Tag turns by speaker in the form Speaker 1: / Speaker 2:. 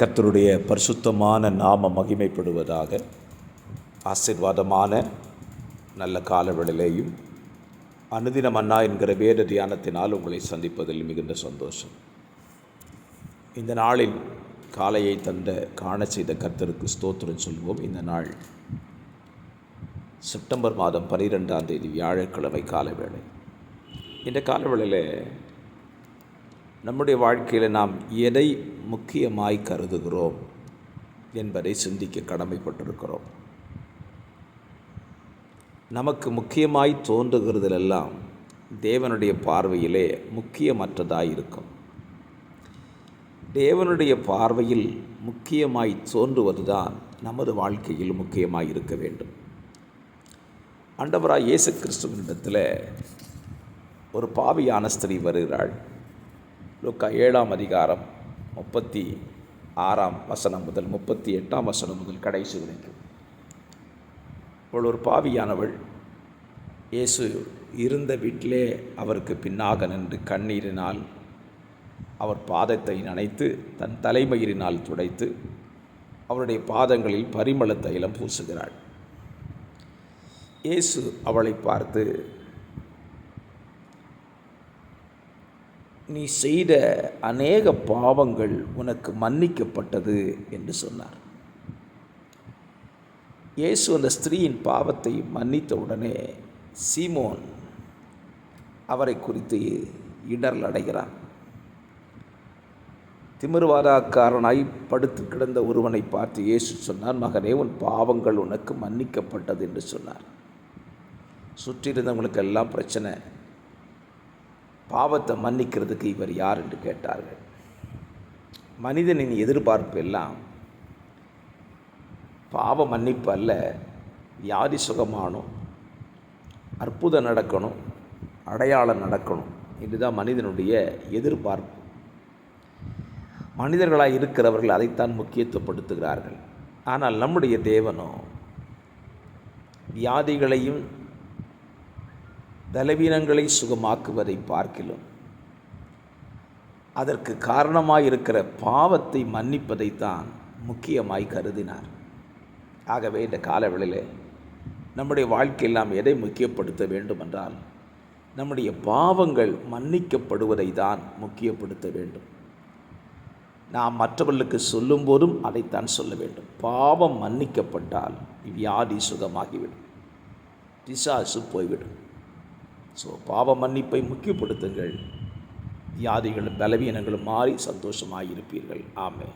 Speaker 1: கர்த்தருடைய பரிசுத்தமான நாம மகிமைப்படுவதாக ஆசீர்வாதமான நல்ல காலவெளிலேயும் அனுதினம் அண்ணா என்கிற வேத தியானத்தினால் உங்களை சந்திப்பதில் மிகுந்த சந்தோஷம். இந்த நாளில் காலையை தந்த காண செய்த கர்த்தருக்கு ஸ்தோத்திரம் சொல்வோம். இந்த நாள் செப்டம்பர் மாதம் பனிரெண்டாம் தேதி வியாழக்கிழமை காலவேளை. இந்த காலவேளையில் நம்முடைய வாழ்க்கையில் நாம் எதை முக்கியமாய் கருதுகிறோம் என்பதை சிந்திக்க கடமைப்பட்டிருக்கிறோம். நமக்கு முக்கியமாய் தோன்றுகிறதிலெல்லாம் தேவனுடைய பார்வையிலே முக்கியமற்றதாய் இருக்கும். தேவனுடைய பார்வையில் முக்கியமாய் தோன்றுவதுதான் நமது வாழ்க்கையில் முக்கியமாய் இருக்க வேண்டும். ஆண்டவராய் இயேசு கிறிஸ்துவனிடத்தில் ஒரு பாவியான ஸ்திரீ வருகிறாள். லுக்கா ஏழாம் அதிகாரம் முப்பத்தி ஆறாம் வசனம் முதல் முப்பத்தி எட்டாம் வசனம் முதல் கடைசி வரைக்கும். அவள் ஒரு பாவியானவள். இயேசு இருந்த வீட்டிலே அவருக்கு பின்னாக நின்று கண்ணீரினால் அவர் பாதத்தை நனைத்து தன் தலைமயிரினால் துடைத்து அவருடைய பாதங்களில் பரிமள தைலம் பூசுகிறாள். இயேசு அவளை பார்த்து நீ செய்த அநேக பாவங்கள் உனக்கு மன்னிக்கப்பட்டது என்று சொன்னார். இயேசு அந்த ஸ்திரீயின் பாவத்தை மன்னித்த உடனே சீமோன் அவரை குறித்து இடர்ல் அடைகிறான். திமிர்வாதாக்காரனாய் படுத்து கிடந்த ஒருவனை பார்த்து இயேசு சொன்னார் மகனே உன் பாவங்கள் உனக்கு மன்னிக்கப்பட்டது என்று சொன்னார். சுற்றி இருந்தவங்களுக்கு எல்லாம் பிரச்சனை. பாவத்தை மன்னிக்கிறதுக்கு இவர் யார் என்று கேட்டார்கள். மனிதனின் எதிர்பார்ப்பு எல்லாம் பாவ மன்னிப்பு அல்ல வியாதி சுகமானும் அற்புதம் நடக்கணும் அடையாளம் நடக்கணும் இதுதான் மனிதனுடைய எதிர்பார்ப்பு. மனிதர்களாக இருக்கிறவர்கள் அதைத்தான் முக்கியத்துவப்படுத்துகிறார்கள். ஆனால் நம்முடைய தேவனோ வியாதிகளையும் பலவீனங்களை சுகமாக்குவதை பார்க்கிலும். அதற்கு காரணமாக இருக்கிற பாவத்தை மன்னிப்பதைத்தான் முக்கியமாய் கருதினார். ஆகவே இந்த காலவெளியில் நம்முடைய வாழ்க்கையில் நாம் எதை முக்கியப்படுத்த வேண்டுமென்றால் நம்முடைய பாவங்கள் மன்னிக்கப்படுவதை தான் முக்கியப்படுத்த வேண்டும். நாம் மற்றவர்களுக்கு சொல்லும்போதும் அதைத்தான் சொல்ல வேண்டும். பாவம் மன்னிக்கப்பட்டால் வியாதி சுகமாகிவிடும். பிசாசு போய்விடும். ஸோ பாவ மன்னிப்பை முக்கியப்படுத்துங்கள். வியாதிகளும் பலவீனங்களும் மாறி சந்தோஷமாக இருப்பீர்கள் ஆமே